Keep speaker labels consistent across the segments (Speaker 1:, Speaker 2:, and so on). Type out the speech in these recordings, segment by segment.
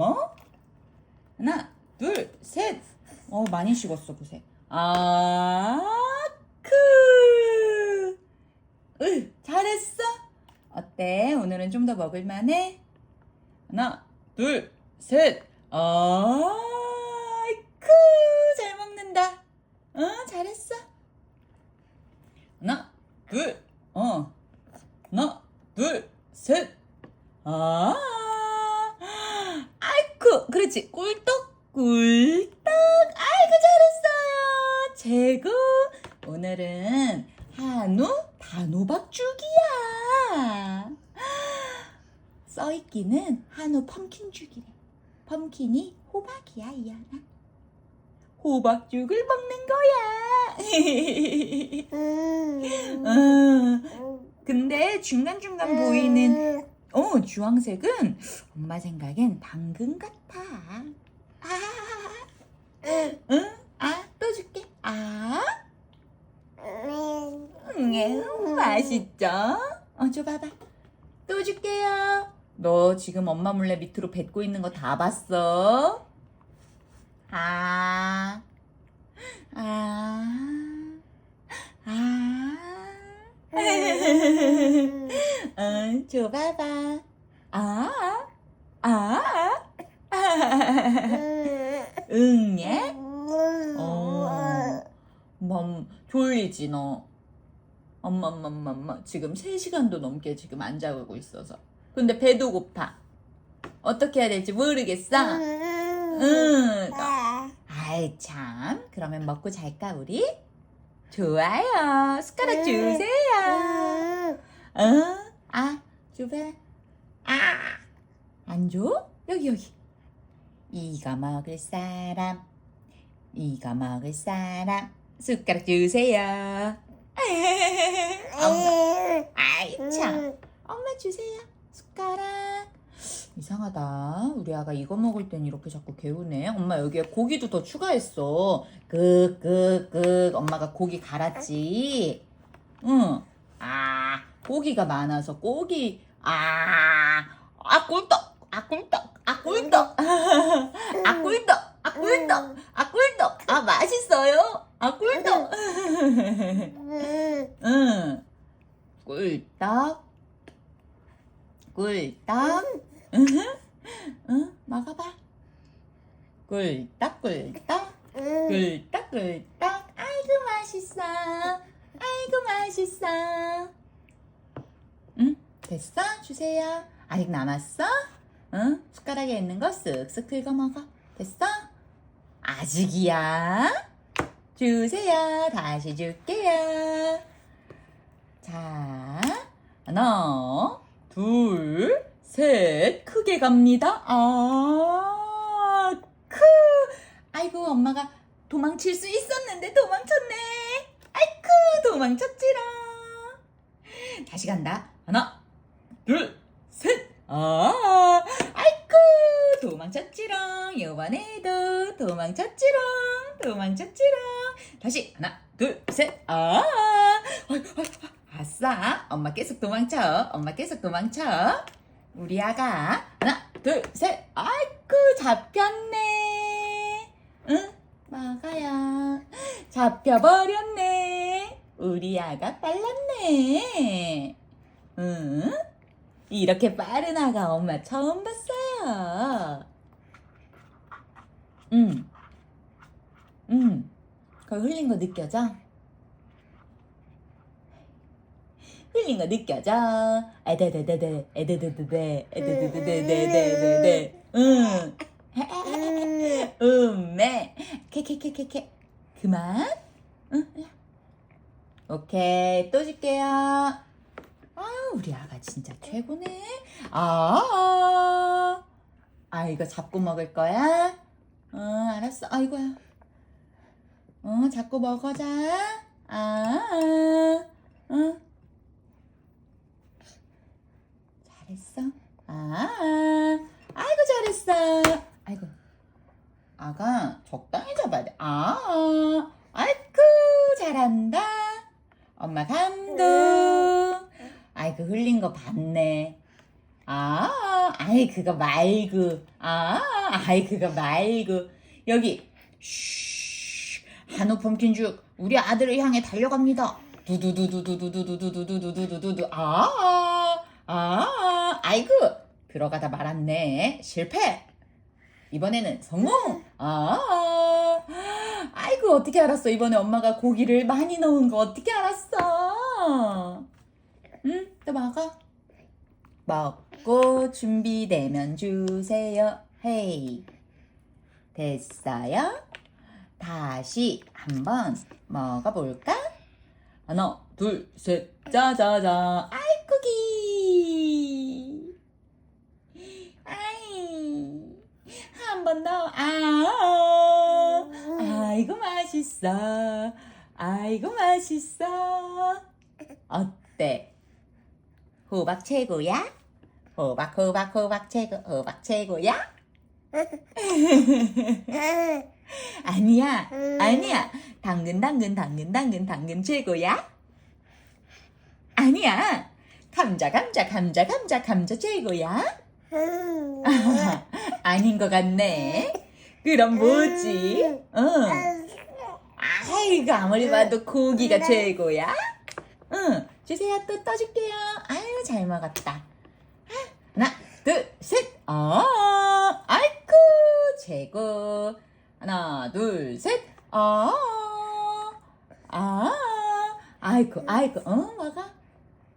Speaker 1: 넘어. 하나, 둘, 셋. 어, 많이 식었어, 그새. 아, 크. 으, 잘했어. 어때? 오늘은 좀 더 먹을만해? 하나, 둘, 셋. 아, 크. 잘 먹는다. 어, 잘했어. 하나, 둘, 어. 하나, 둘, 셋. 아, 아이쿠, 그렇지. 꿀떡, 꿀떡. 아이고, 잘했어요. 최고. 오늘은 한우 단호박죽이야. 써있기는 한우 펌킨죽이래. 펌킨이 호박이야, 이하나. 호박죽을 먹는 거야. 어, 근데 중간중간 보이는 어, 주황색은 엄마 생각엔 당근 같아. 아, 응? 아, 또 줄게. 아, 음, 맛있죠? 어, 줘 봐봐. 또 줄게요. 너 지금 엄마 몰래 밑으로 뱉고 있는 거 다 봤어? 아, 아, 아. 어, 줘봐봐. 아, 아, 응, 예? 어, 맘, 졸리지, 너. 엄마, 엄마, 엄마, 엄마. 지금 3시간도 넘게 지금 안 자고 있어서. 근데 배도 고파. 어떻게 해야 될지 모르겠어. 응. 아이, 참. 그러면 먹고 잘까, 우리? 좋아요. 숟가락 주세요. 어? 아, 줘봐. 아, 안 줘? 여기, 여기. 이거 먹을 사람, 이거 먹을 사람, 숟가락 주세요. 엄마, 아이, 참. 엄마 주세요. 숟가락. 이상하다. 우리 아가 이거 먹을 땐 이렇게 자꾸 개우네. 엄마 여기에 고기도 더 추가했어. 끄, 끄, 끄. 엄마가 고기 갈았지. 응. 아, 고기가 많아서 고기. 아, 아, 꿀떡. 아, 꿀떡. 아, 꿀떡. 아, 꿀떡. 아, 꿀떡. 아, 꿀떡. 아, 맛있어요. 아, 꿀떡. 응. 꿀떡. 꿀떡. 응, 응, 먹어봐. 꿀떡, 꿀떡. 꿀떡, 꿀떡. 아이고, 맛있어. 아이고, 맛있어. 응, 됐어? 주세요. 아직 남았어? 응? 숟가락에 있는 거 쓱쓱 긁어 먹어. 됐어? 아직이야. 주세요. 다시 줄게요. 자, 하나, 둘, 셋. 크게 갑니다. 아, 크. 아이고, 엄마가 도망칠 수 있었는데 도망쳤네. 아이쿠, 도망쳤지롱. 다시 간다. 하나, 둘, 셋. 아, 아이쿠, 도망쳤지롱. 이번에도 도망쳤지롱. 도망쳤지롱. 다시 하나, 둘, 셋. 아, 아싸. 엄마 계속 도망쳐. 엄마 계속 도망쳐. 우리 아가 하나, 둘, 셋. 아이쿠, 잡혔네. 응, 막아야. 잡혀버렸네. 우리 아가 빨랐네. 응? 이렇게 빠른 아가 엄마 처음 봤어요. 응. 응. 그 흘린 거 느껴져? 흘린 거 느껴져? 에데데데데, 에데데데데, 에데데데데데데데, 응. 음메, 케케케케케. 그만. 응. 야. 오케이, 또 줄게요. 아, 우리 아가 진짜 최고네. 아, 아, 이거 잡고 먹을 거야? 어, 알았어. 아이고야. 어, 잡고 먹어자. 아, 어. 잘했어. 아, 아이고, 잘했어. 아이고. 아가 적당히 잡아야 돼. 아, 아이고, 잘한다. 엄마 감동. 아이고, 흘린 거 봤네. 아, 아이 그거 말고 아 아이 그거 말고 여기 쉬 한우 펌킨죽 우리 아들을 향해 달려갑니다 두두두두두두두두두두두두두두 아 아 아, 아이고 들어가다 말았네 실패 이번에는 성공 아 아이고 어떻게 알았어 이번에 엄마가 고기를 많이 넣은 거 어떻게 알았어 응또 먹어 먹고 준비되면 주세요. 헤이. 됐어요? 다시 한번 먹어볼까? 하나, 둘, 셋, 짜자자. 아이, 쿠기. 아이. 한 번 더. 아. 아이고, 맛있어. 아이고, 맛있어. 어때? 호박 최고야? 호박 호박 호박 최고 호박 최고야? 아니야 아니야 당근 당근 당근 당근 당근 최고야? 아니야 감자 감자 감자 감자 감자 최고야? 아닌 것 같네. 그럼 뭐지? 응. 아이고 아무리 봐도 고기가 최고야? 응. 주세요. 또 떠줄게요. 아유 잘 먹었다. 하나 둘셋. 아 아이쿠 최고. 하나 둘셋. 아, 아, 아이쿠, 아이쿠, 어, 먹어.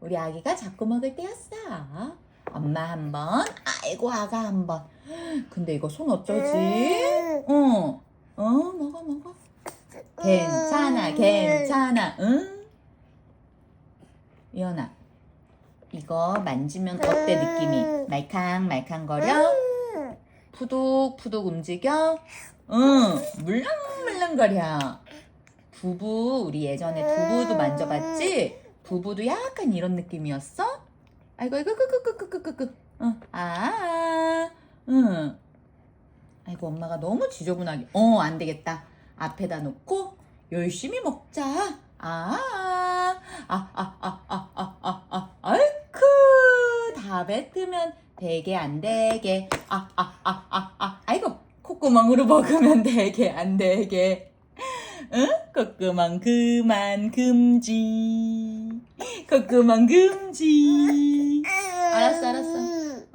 Speaker 1: 우리 아기가 자꾸 먹을 때였어. 엄마 한 번, 아이고, 아가 한 번. 근데 이거 손 어쩌지? 어, 어, 먹어, 먹어. 괜찮아, 괜찮아, 응? 이현아, 이거 만지면 어때 느낌이? 말캉말캉 거려? 푸둑푸둑 움직여? 응, 물렁물렁 거려. 두부, 우리 예전에 두부도 만져봤지? 두부도 약간 이런 느낌이었어? 아이고, 아이고, 끄끄끄끄끄끄끄. 응, 아, 응. 아이고, 엄마가 너무 지저분하게. 어, 안 되겠다. 앞에다 놓고 열심히 먹자. 아, 아, 아, 아, 아, 아, 아, 아, 아이쿠. 다 뱉으면 되게 안 되게. 아, 아, 아, 아, 아. 아이고, 콧구멍으로 먹으면 되게 안 되게. 응? 콧구멍 그만 금지. 콧구멍 금지. 알았어, 알았어.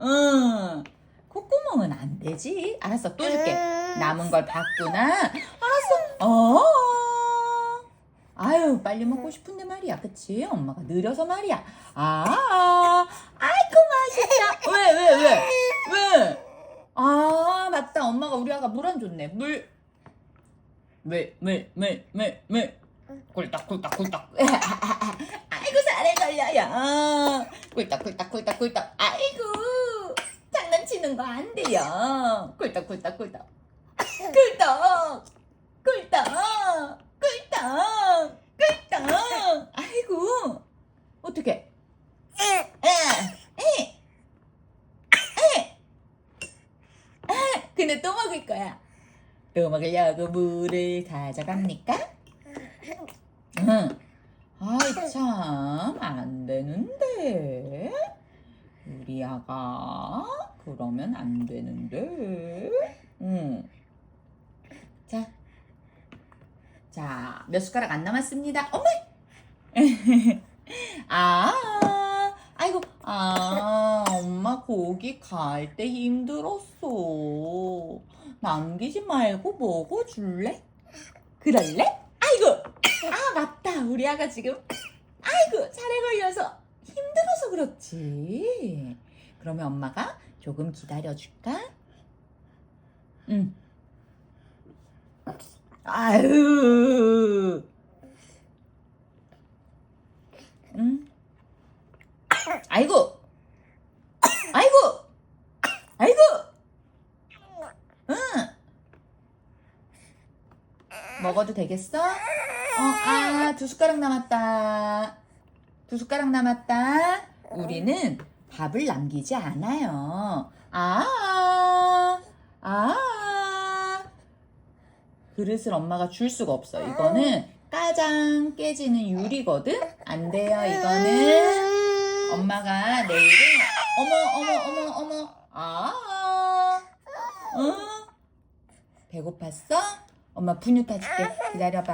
Speaker 1: 응. 콧구멍은 안 되지. 알았어, 또 줄게. 남은 걸 봤구나. 알았어. 어. 아유, 빨리 먹고 싶은데 말이야. 그치? 엄마가 느려서 말이야. 아, 아이고, 맛있다. 왜, 왜, 왜? 왜? 아, 맞다. 엄마가 우리 아가 물 안 줬네. 물. 물, 물, 물, 물, 물. 꿀떡, 꿀떡, 꿀떡. 살에 걸려요. 꿀떡. 아이고, 장난치는 거 안 돼요. 꿀떡, 꿀떡, 꿀떡. 꿀떡, 꿀떡. 아이고, 어떡해. 에, 에, 에. 아, 근데 또 먹을 거야. 또 먹으려고 물을 가져갑니까? 응. 아이 참, 안 되는데. 우리 아가 그러면 안 되는데. 응. 자. 자, 몇 숟가락 안 남았습니다. 어머! 아, 아이고, 아, 엄마 고기 갈 때 힘들었어. 남기지 말고 먹어줄래? 그럴래? 아, 맞다. 우리 아가 지금, 아이고, 살에 걸려서 힘들어서 그렇지. 그러면 엄마가 조금 기다려줄까? 응. 아유. 응? 아이고! 아이고! 아이고! 응! 먹어도 되겠어? 어, 아, 두 숟가락 남았다. 두 숟가락 남았다. 우리는 밥을 남기지 않아요. 아, 아. 그릇을 엄마가 줄 수가 없어. 이거는 까장 깨지는 유리거든? 안 돼요, 이거는. 엄마가 내일은, 어머, 어머, 어머, 어머. 아, 응? 배고팠어? 엄마 분유 타줄게. 기다려봐.